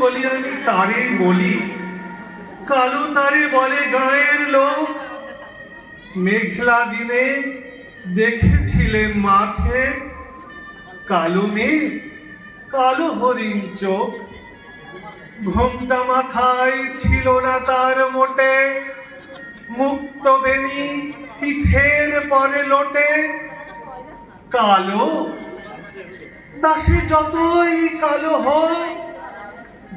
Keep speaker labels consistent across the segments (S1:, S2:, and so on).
S1: কলিয়ানি তারে বলি, কালো তারে বলে গায়ের লোক। মেঘলা দিনে দেখেছিলেন মাঠে কালো মেঘ, কালো হরিণ চোখ। ঘোমটা মাথায় ছিল না তার মোটে, মুক্ত বেনি পিঠের পরে লোটে। কালো, দাসে যতই কালো হোক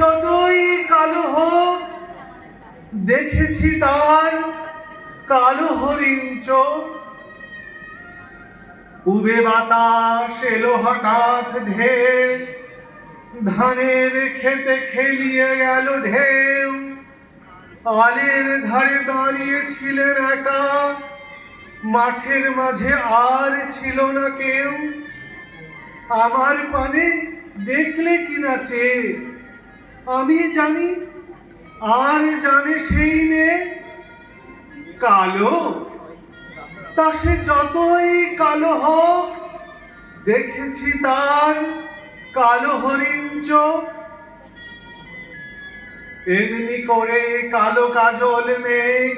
S1: যতই কালো হোক, দেখেছি তার কালো হরিণ চোখ। উবে বাতাস এলো হঠাৎ ধে ধানের খেতে খেলিয়ে গেল ঢেউ। আলের ধারে দাঁড়িয়ে ছিলেন একা, মাঠের মাঝে আর ছিল না কেউ। আমার পানে দেখলে কি নাচে আমি জানি, আর জানে সেই মেয়ে কালো। তা সে যতই কালো হোক, দেখেছি তার কালো হরিণ চোখ। এমনি করে কালো কাজল মেঘ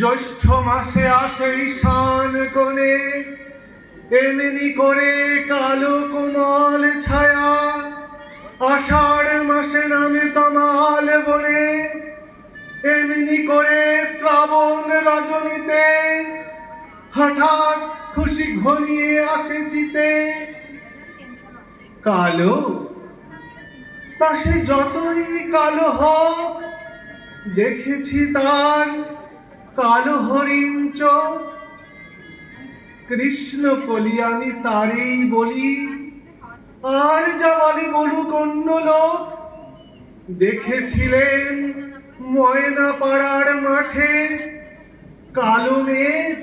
S1: জ্যৈষ্ঠ মাসে আসে ঈশান কোণে। এমনি করে কালো কোমল ছায়া আষাঢ় এমনি করে শ্রাবণ রজনীতে হঠাৎ খুশি ঘনিয়ে আসে চিতে। কালো? তা সে যতই কালো হোক, দেখেছি তার কালো হরিণ চোখ। কৃষ্ণ কলিয়ামি তারেই বলি, আর যা বলে বলুক অন্য লোক। দেখেছিলেন ময়না পাড়ার মাঠে কালো মেঘ,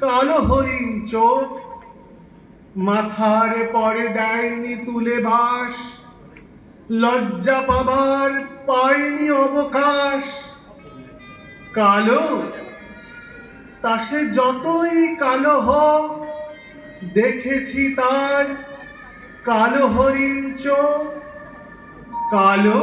S1: কালো হরিণ চোখ, মাথার পরে দেয়নি তুলে বাস, লজ্জা পাবার পায়নি অবকাশ। কালো, তা সে যতই কালো হোক, দেখেছি তার কালো হরিণ চোখ। কালো